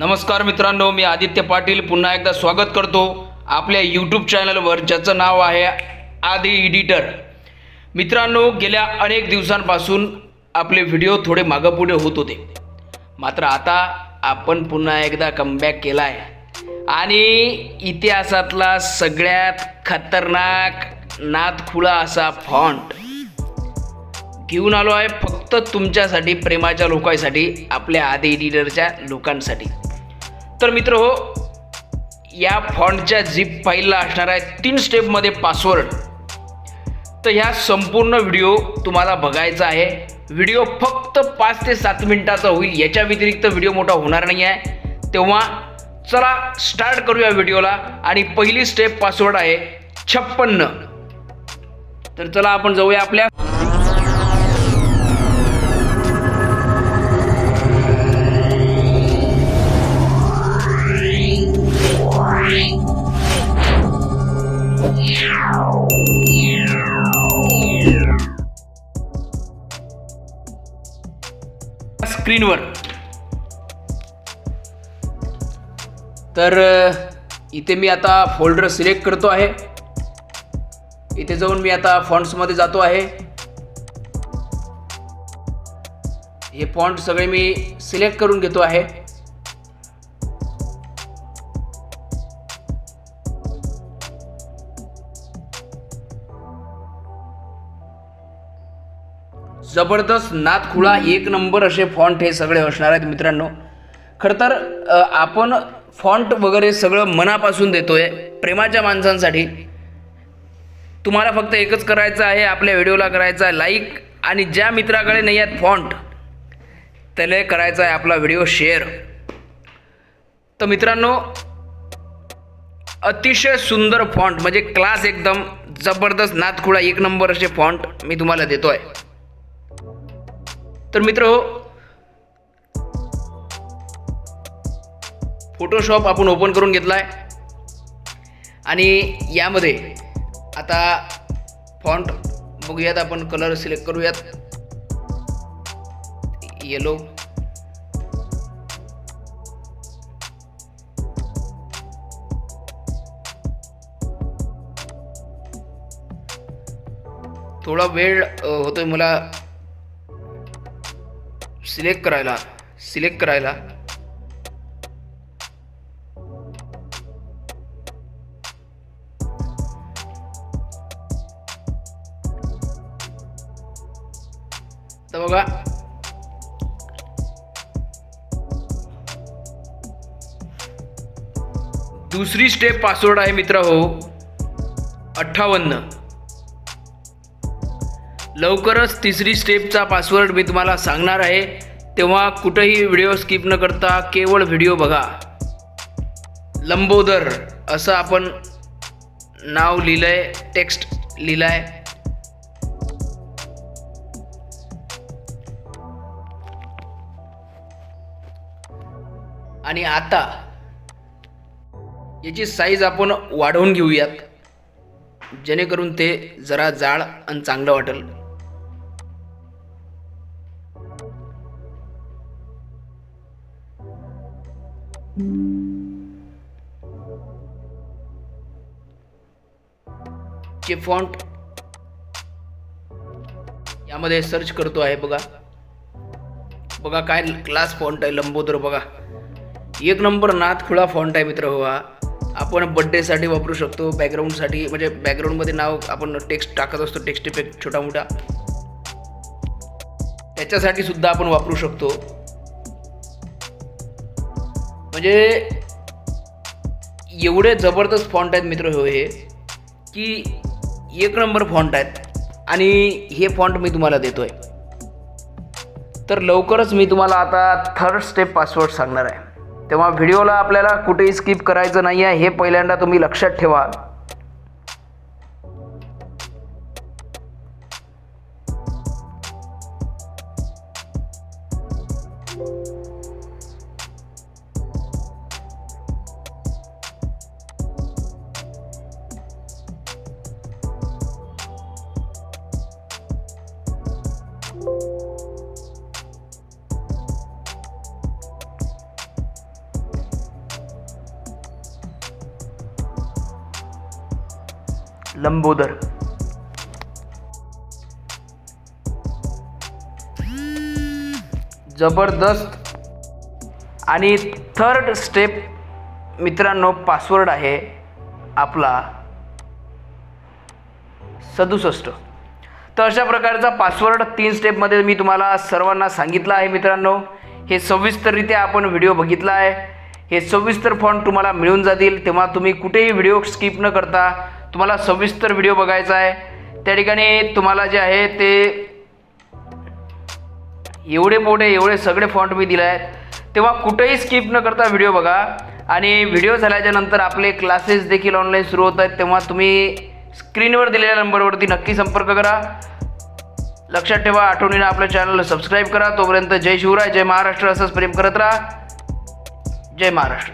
नमस्कार मित्रांनो मी आदित्य पाटील. पुन्हा एकदा स्वागत करतो आपल्या यूट्यूब चॅनलवर ज्याचं नाव आहे आदी एडिटर मित्रांनो गेल्या अनेक दिवसांपासून आपले व्हिडिओ थोडे मागं पुढे होत होते. मात्र आता आपण पुन्हा एकदा कमबॅक केला आहे आणि इतिहासातला सगळ्यात खतरनाक नादखुळा असा फॉन्ट घेऊन आलो आहे फक्त तुमच्यासाठी प्रेमाच्या लोकांसाठी आपल्या आधी एडिटरच्या लोकांसाठी. तर मित्र हो या फॉन्टच्या झिप फाईलला असणार आहे तीन स्टेपमध्ये पासवर्ड तर ह्या संपूर्ण व्हिडिओ तुम्हाला बघायचा आहे. व्हिडिओ फक्त पाच ते सात मिनिटाचा होईल. याच्या व्यतिरिक्त व्हिडिओ मोठा होणार नाही आहे. तेव्हा चला स्टार्ट करूया व्हिडिओला आणि पहिली स्टेप पासवर्ड आहे छप्पन्न. तर चला आपण जाऊया आपल्या स्क्रीनवर. तर इथे मी आता फोल्डर सिलेक्ट करतो आहे. इथे जाऊन मी आता फॉन्ट्समध्ये जातो आहे. हे फॉन्ट सगळे मी सिलेक्ट करून घेतो आहे. जबरदस्त नादखुळा एक नंबर असे फॉन्ट हे सगळे असणार आहेत मित्रांनो. खरं तर आपण फॉन्ट वगैरे सगळं मनापासून देतोय प्रेमाच्या माणसांसाठी. तुम्हाला फक्त एकच करायचं आहे आपल्या व्हिडिओला करायचं आहे लाईक आणि ज्या मित्राकडे नाही आहेत फॉन्ट त्याला करायचा आहे आपला व्हिडिओ शेअर तर मित्रांनो अतिशय सुंदर फॉन्ट म्हणजे क्लास एकदम जबरदस्त नादखुळा एक नंबर असे फॉन्ट मी तुम्हाला देतो आहे तर मित्र फोटोशॉप आपण ओपन करून घेतला आहे आणि यामध्ये आता फॉन्ट बघूयात आपण कलर सिलेक्ट करूयात. येलो थोडा वेळ होतोय मला सिलेक्ट करायला सिलेक्ट करायला. तर बघा. दुसरी स्टेप पासवर्ड आहे मित्र हो. अठ्ठावन्न. लवकरच तिसरी स्टेपचा पासवर्ड मी तुम्हाला सांगणार आहे. तेव्हा कुठंही व्हिडिओ स्किप न करता केवळ व्हिडिओ बघा. लंबोदर असं आपण नाव लिहिलंय टेक्स्ट लिहिलंय. आणि आता याची साईज आपण वाढवून घेऊयात. जेणेकरून ते जरा जाड आणि चांगलं वाटेल. चे फॉन्ट यामध्ये सर्च करतो आहे बघा. बघा काय क्लास फॉन्ट आहे लंबोदर बघा. एक नंबर नाथ खुळा फॉन्ट आहे मित्र हो हा. आपण बड्डेसाठी वापरू शकतो बॅकग्राऊंडसाठी म्हणजे बॅकग्राऊंडमध्ये नाव आपण टेक्स्ट टाकत असतो टेक्स्ट इफेक्ट छोटा मोठा त्याच्यासाठी सुद्धा आपण वापरू शकतो. म्हणजे एवढे जबरदस्त फॉन्ट आहेत मित्र हो हे की एक नंबर फॉन्ट आहेत आणि हे फॉन्ट मी तुम्हाला देतो आहे तर लवकरच मी तुम्हाला आता थर्ड स्टेप पासवर्ड सांगणार आहे. तेव्हा व्हिडिओला आपल्याला कुठेही स्किप करायचं नाही आहे हे पहिल्यांदा तुम्ही लक्षात ठेवा. लंबोदर. जबरदस्त आणि थर्ड स्टेप मित्रांनो पासवर्ड आहे आपला सदुसष्ट. तर अशा प्रकारचा पासवर्ड तीन स्टेपमध्ये मी तुम्हाला सर्वांना सांगितलं आहे मित्रांनो. हे सविस्तररित्या आपण व्हिडिओ बघितला आहे. हे सविस्तर फॉन्ट तुम्हाला मिळून जातील. तेव्हा तुम्ही कुठेही व्हिडिओ स्किप न करता तुम्हाला सविस्तर व्हिडिओ बघायचा आहे. त्या ठिकाणी तुम्हाला जे आहे ते एवढे मोठे एवढे सगळे फॉन्ट मी दिले आहेत. तेव्हा कुठेही स्किप न करता व्हिडिओ बघा. आणि व्हिडिओ झाल्याच्यानंतर आपले क्लासेस देखील ऑनलाईन सुरू होत आहेत. तेव्हा तुम्ही स्क्रीनवर दिलेल्या नंबरवरती नक्की संपर्क करा. लक्षात ठेवा आठवणीनं आपल्या चॅनलला सबस्क्राईब करा. तोपर्यंत जय शिवराय जय महाराष्ट्र. असंच प्रेम करत राहा. जय महाराष्ट्र.